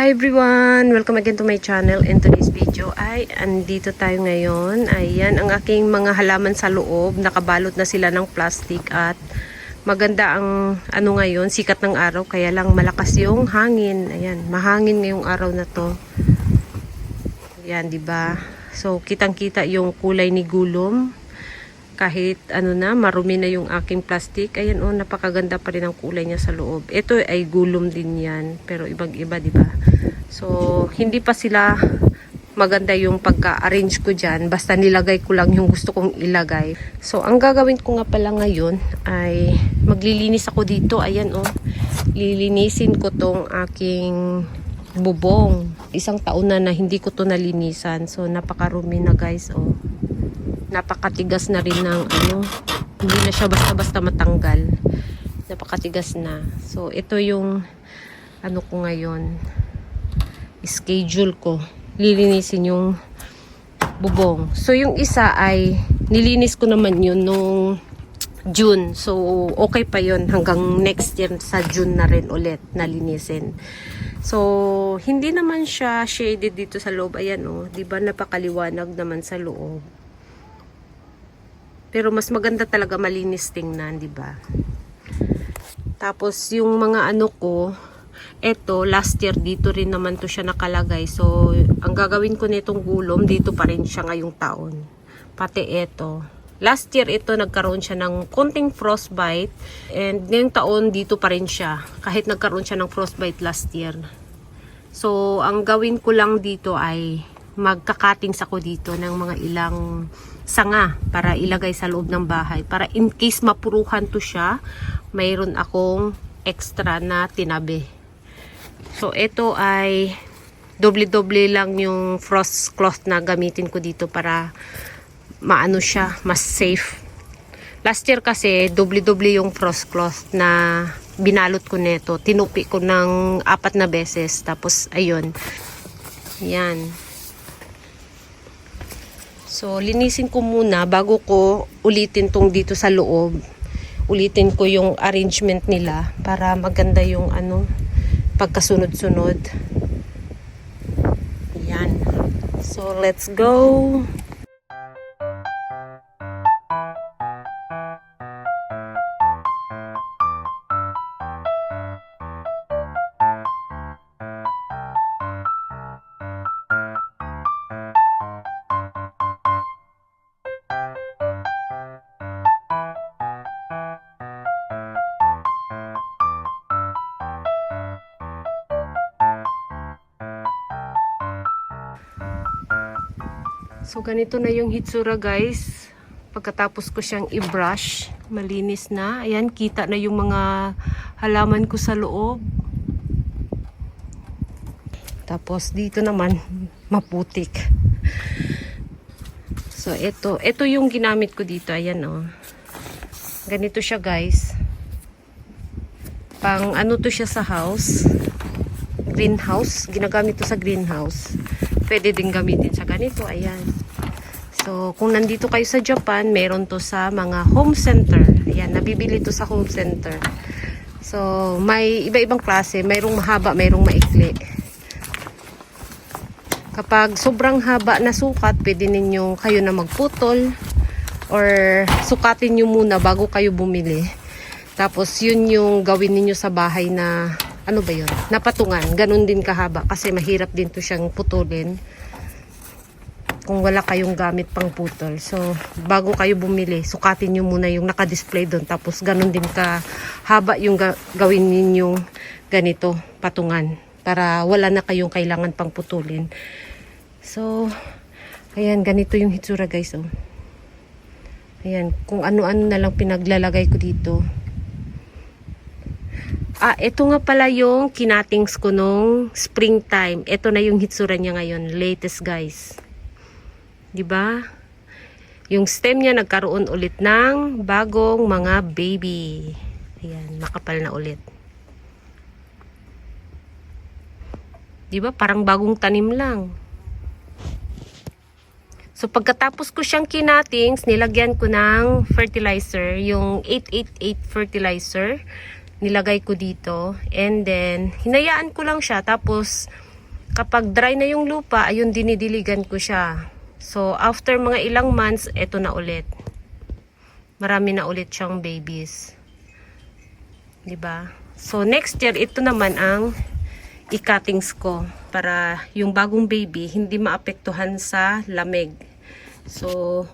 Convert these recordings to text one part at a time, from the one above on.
Hi everyone! Welcome again to my channel. In today's video ay andito tayo ngayon. Ayan ang aking mga halaman sa loob. Nakabalot na sila ng plastic at maganda ang ano ngayon, sikat ng araw kaya lang malakas yung hangin. Ayan, mahangin ngayong araw na to. Ayan, ba? So kitang-kita yung kulay ni gulom. Kahit ano na, marumi na yung aking plastic. Ayan oh, napakaganda pa rin ang kulay niya sa loob. Ito ay gulom din yan, pero ibang-iba, 'di ba? So, hindi pa sila maganda yung pagka-arrange ko dyan. Basta nilagay ko lang yung gusto kong ilagay. So, ang gagawin ko nga pala ngayon ay maglilinis ako dito. Ayan oh, lilinisin ko tong aking bubong. Isang taon na na hindi ko to nalinisan. So, napakarumi na guys oh napakatigas na rin ng ano, hindi na siya basta-basta matanggal. Napakatigas na. So, ito yung ano ko ngayon, schedule ko. Lilinisin yung bubong. So, yung isa ay nilinis ko naman yun nung June. So, okay pa yon hanggang next year sa June na rin ulit nalinisin. So, hindi naman siya shaded dito sa loob. Ayan oh, 'di ba napakaliwanag naman sa loob. Pero mas maganda talaga malinis tingnan, 'di ba? Tapos yung mga ano ko, eto last year dito rin naman to siya nakalagay. So ang gagawin ko nitong gulom dito pa rin siya ngayong taon. Pati eto. Last year ito nagkaroon siya ng konting frostbite and ngayong taon dito pa rin siya kahit nagkaroon siya ng frostbite last year. So ang gawin ko lang dito ay magkakatings ako dito ng mga ilang sanga para ilagay sa loob ng bahay. Para in case mapuruhan to siya, mayroon akong extra na tinabi. So, ito ay doble-doble lang yung frost cloth na gamitin ko dito para maano siya, mas safe. Last year kasi, doble-doble yung frost cloth na binalot ko nito. Tinupi ko ng apat na beses. Tapos, ayun. Yan. So, linisin ko muna bago ko ulitin tong dito sa loob. Ulitin ko yung arrangement nila para maganda yung ano, pagkasunod-sunod. Yan. So, let's go. So, ganito na yung hitsura guys. Pagkatapos ko siyang i-brush, malinis na. Ayan, kita na yung mga halaman ko sa loob. Tapos, dito naman, maputik. So, ito. Ito yung ginamit ko dito. Ayan, oh. Ganito siya, guys. Pang, ano to siya sa house. Greenhouse. Ginagamit to sa greenhouse pwede din gamitin sa ganito. Ayan. So, kung nandito kayo sa Japan, meron to sa mga home center. Ayan, nabibili to sa home center. So, may iba-ibang klase. Mayroong mahaba, mayroong maikli. Kapag sobrang haba na sukat, pwede ninyong kayo na magputol or sukatin nyo muna bago kayo bumili. Tapos, yun yung gawin ninyo sa bahay na ano ba yun? Napatungan. Ganun din kahaba kasi mahirap din to siyang putulin kung wala kayong gamit pang putol. So, bago kayo bumili, sukatin nyo muna yung naka-display doon. Tapos, ganun din kahaba yung ga gawin ninyong ganito, patungan. Para wala na kayong kailangan pang putulin. So, ayan, ganito yung hitsura guys. Oh. Ayan, kung ano-ano na lang pinaglalagay ko dito. Ah, ito nga pala yung kinatings ko nung springtime. Ito na yung hitsura niya ngayon. Latest guys. 'Di ba? Yung stem niya nagkaroon ulit ng bagong mga baby. Ayan, makapal na ulit. 'Di ba? Parang bagong tanim lang. So pagkatapos ko siyang kinatings, nilagyan ko ng fertilizer, yung 888 fertilizer nilagay ko dito. And then, hinayaan ko lang siya. Tapos, kapag dry na yung lupa, ayun dinidiligan ko siya. So, after mga ilang months, eto na ulit. Marami na ulit siyang babies. 'Di ba? So, next year, ito naman ang i-cuttings ko para yung bagong baby hindi maapektuhan sa lamig. So,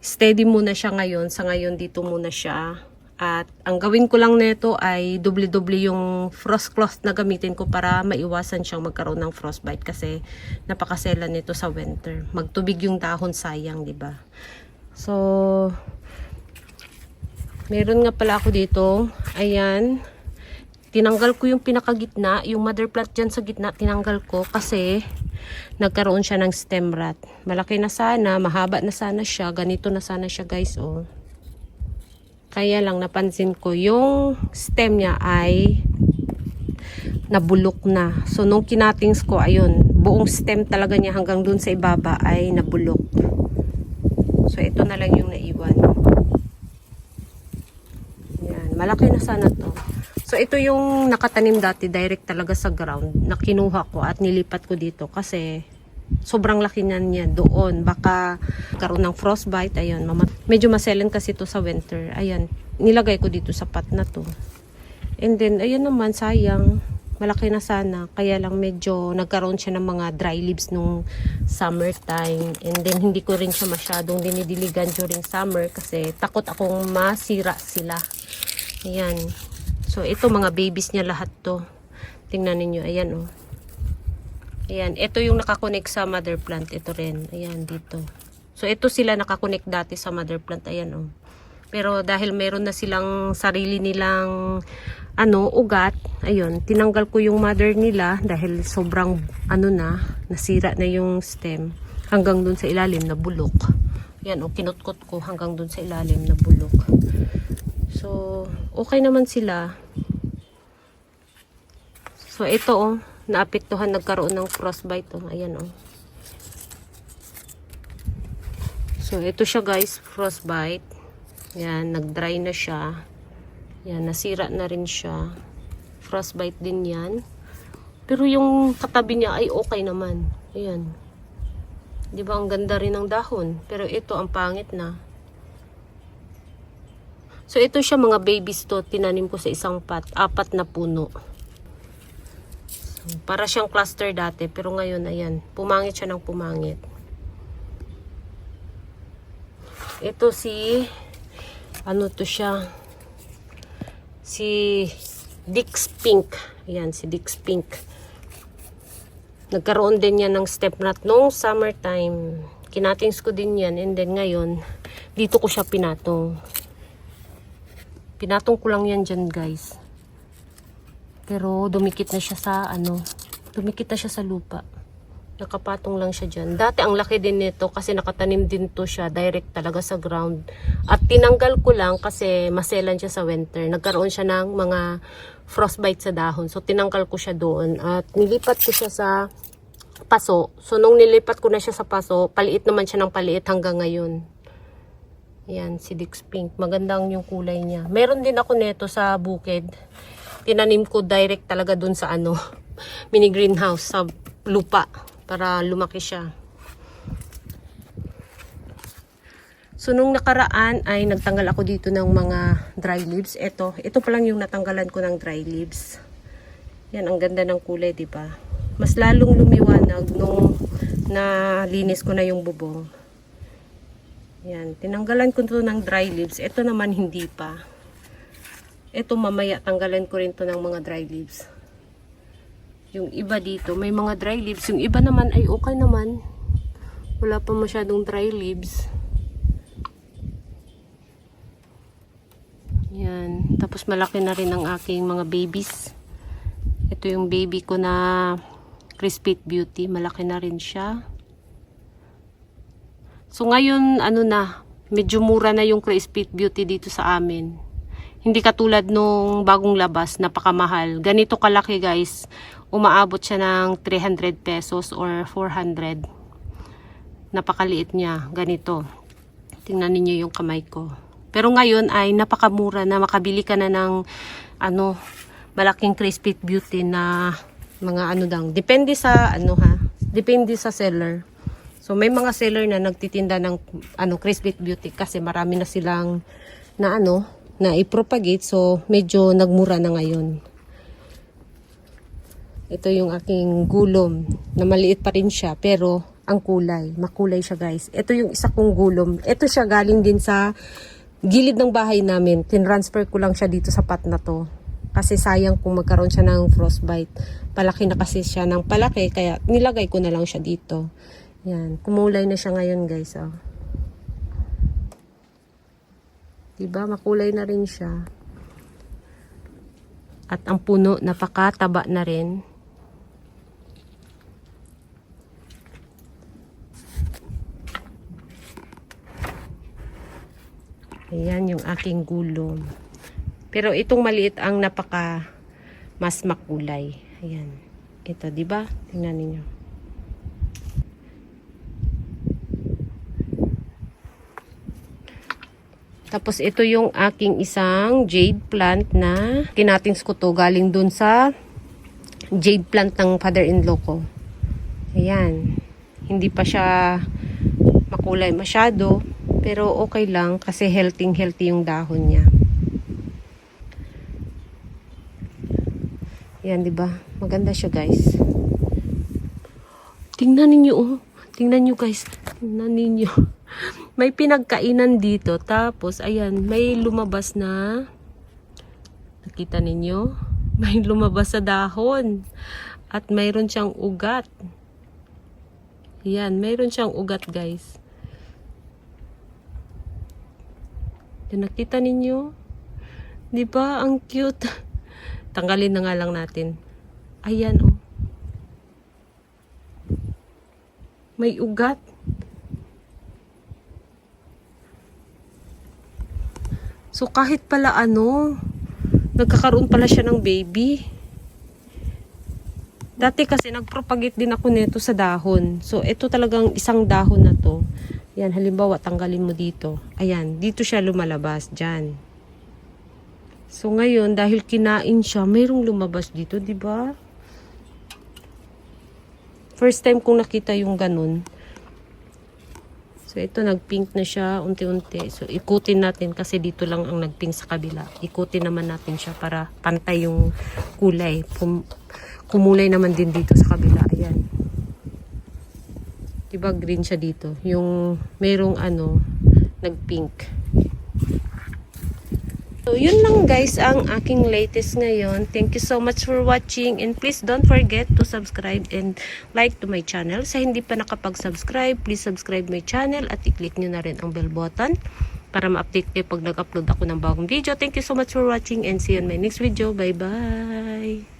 steady muna siya ngayon. Sa ngayon, dito muna siya. At ang gawin ko lang nito ay doble-doble yung frost cloth na gamitin ko para maiwasan siyang magkaroon ng frostbite kasi napakasela nito sa winter. Magtubig yung dahon sayang, 'di ba? So Meron nga pala ako dito. Ayan. Tinanggal ko yung pinakagitna, yung mother plant dyan sa gitna, tinanggal ko kasi nagkaroon siya ng stem rot. Malaki na sana, mahaba na sana siya, ganito na sana siya guys, oh. Kaya lang napansin ko yung stem niya ay nabulok na. So nung kinatings ko, ayun, buong stem talaga niya hanggang dun sa ibaba ay nabulok. So ito na lang yung naiwan. Yan, malaki na sana to. So ito yung nakatanim dati direct talaga sa ground na kinuha ko at nilipat ko dito kasi sobrang laki niyan niya doon. Baka karoon ng frostbite. Ayun, mama. Medyo maselan kasi to sa winter. Ayan, nilagay ko dito sa pot na to. And then, ayun naman, sayang. Malaki na sana. Kaya lang medyo nagkaroon siya ng mga dry leaves nung summertime. And then, hindi ko rin siya masyadong dinidiligan during summer kasi takot akong masira sila. Ayan. So, ito mga babies niya lahat to. Tingnan ninyo. Ayan, oh. Ayan. Ito yung nakakonect sa mother plant. Ito rin. Ayan, dito. So, ito sila nakakonect dati sa mother plant. Ayan, oh. Pero dahil meron na silang sarili nilang ano, ugat, ayun, tinanggal ko yung mother nila dahil sobrang ano na, nasira na yung stem hanggang dun sa ilalim na bulok. Yan, o, kinutkot ko hanggang dun sa ilalim na bulok. So, okay naman sila. So, ito, oh, naapektuhan, nagkaroon ng frostbite, oh. Ayan, oh. So, ito siya, guys, frostbite. Yan, nag-dry na siya. Yan, nasira na rin siya. Frostbite din yan. Pero yung katabi niya ay okay naman. Ayan. Di ba, ang ganda rin ng dahon. Pero ito, ang pangit na. So, ito siya mga babies to. Tinanim ko sa isang pot. Apat na puno. Para siyang cluster dati. Pero ngayon, ayan. Pumangit siya ng pumangit. Ito si... Ano to siya? Si Dix Pink. Ayan, si Dix Pink. Nagkaroon din yan ng step knot nung summertime. Kinatings ko din yan. And then ngayon, dito ko siya pinatong. Pinatong ko lang yan dyan, guys. Pero dumikit na siya sa ano, dumikit na siya sa lupa. Nakapatong lang siya dyan. Dati ang laki din nito kasi nakatanim din to siya direct talaga sa ground. At tinanggal ko lang kasi maselan siya sa winter. Nagkaroon siya ng mga frostbite sa dahon. So tinanggal ko siya doon at nilipat ko siya sa paso. So nung nilipat ko na siya sa paso, paliit naman siya ng paliit hanggang ngayon. Yan, si Dix Pink. Magandang yung kulay niya. Meron din ako neto sa bukid. Tinanim ko direct talaga dun sa ano, mini greenhouse sa lupa para lumaki siya. So, nung nakaraan ay nagtanggal ako dito ng mga dry leaves. Ito, ito pa lang yung natanggalan ko ng dry leaves. Yan, ang ganda ng kulay, di ba? Mas lalong lumiwanag nung nalinis ko na yung bubong. Yan, tinanggalan ko to ng dry leaves. Ito naman hindi pa. Ito mamaya tanggalan ko rin to ng mga dry leaves. Yung iba dito, may mga dry leaves. Yung iba naman ay okay naman. Wala pa masyadong dry leaves. Yan. Tapos malaki na rin ang aking mga babies. Ito yung baby ko na Crispit Beauty. Malaki na rin siya. So ngayon, ano na, medyo mura na yung Crispit Beauty dito sa amin. Hindi katulad nung bagong labas, napakamahal. Ganito kalaki guys, umaabot siya ng 300 pesos or 400. Napakaliit niya, ganito. Tingnan ninyo yung kamay ko. Pero ngayon ay napakamura na makabili ka na ng ano, malaking Crispy Beauty na Mga ano dang, depende sa ano ha, depende sa seller. So may mga seller na nagtitinda ng ano Chris Bit Beauty kasi marami na silang na ano, na i-propagate so medyo nagmura na ngayon. Ito yung aking gulom na maliit pa rin siya pero ang kulay, makulay siya guys. Ito yung isa kong gulom. Ito siya galing din sa gilid ng bahay namin. Tinransfer ko lang siya dito sa pot na to. Kasi sayang kung magkaroon siya ng frostbite. Palaki na kasi siya ng palaki kaya nilagay ko na lang siya dito. Yan, kumulay na siya ngayon guys. Oh. Diba? Makulay na rin siya. At ang puno, napakataba na rin. Ayan yung aking gulong. Pero itong maliit ang napaka mas makulay. Ayan. Ito, di ba? Tingnan niyo. Tapos ito yung aking isang jade plant na kinatings ko to galing dun sa jade plant ng father-in-law ko. Ayan. Hindi pa siya makulay masyado. Pero okay lang kasi healthy healthy yung dahon niya. Yan, di ba? Maganda siya, guys. Tingnan ninyo, oh. Tingnan niyo, guys. Tingnan ninyo. May pinagkainan dito. Tapos, ayan, may lumabas na. Nakita ninyo? May lumabas sa dahon. At mayroon siyang ugat. Ayan, mayroon siyang ugat, guys. Yan, nakita ninyo? Di ba? Ang cute. Tanggalin na nga lang natin. Ayan, oh. May ugat. So, kahit pala ano, nagkakaroon pala siya ng baby. Dati kasi nagpropagate din ako nito sa dahon. So, ito talagang isang dahon na to. Yan, halimbawa, tanggalin mo dito. Ayan, dito siya lumalabas, dyan. So, ngayon, dahil kinain siya, mayroong lumabas dito, di ba? First time kong nakita yung ganun. So, ito, nag-pink na siya, unti-unti. So, ikutin natin kasi dito lang ang nag-pink sa kabila. Ikutin naman natin siya para pantay yung kulay. Kum kumulay naman din dito sa kabila. Ayan. Diba green siya dito? Yung merong ano, nag-pink. So, yun lang guys ang aking latest ngayon. Thank you so much for watching and please don't forget to subscribe and like to my channel. Sa hindi pa nakapag-subscribe, please subscribe my channel at i-click nyo na rin ang bell button para ma-update kayo pag nag-upload ako ng bagong video. Thank you so much for watching and see you in my next video. Bye-bye!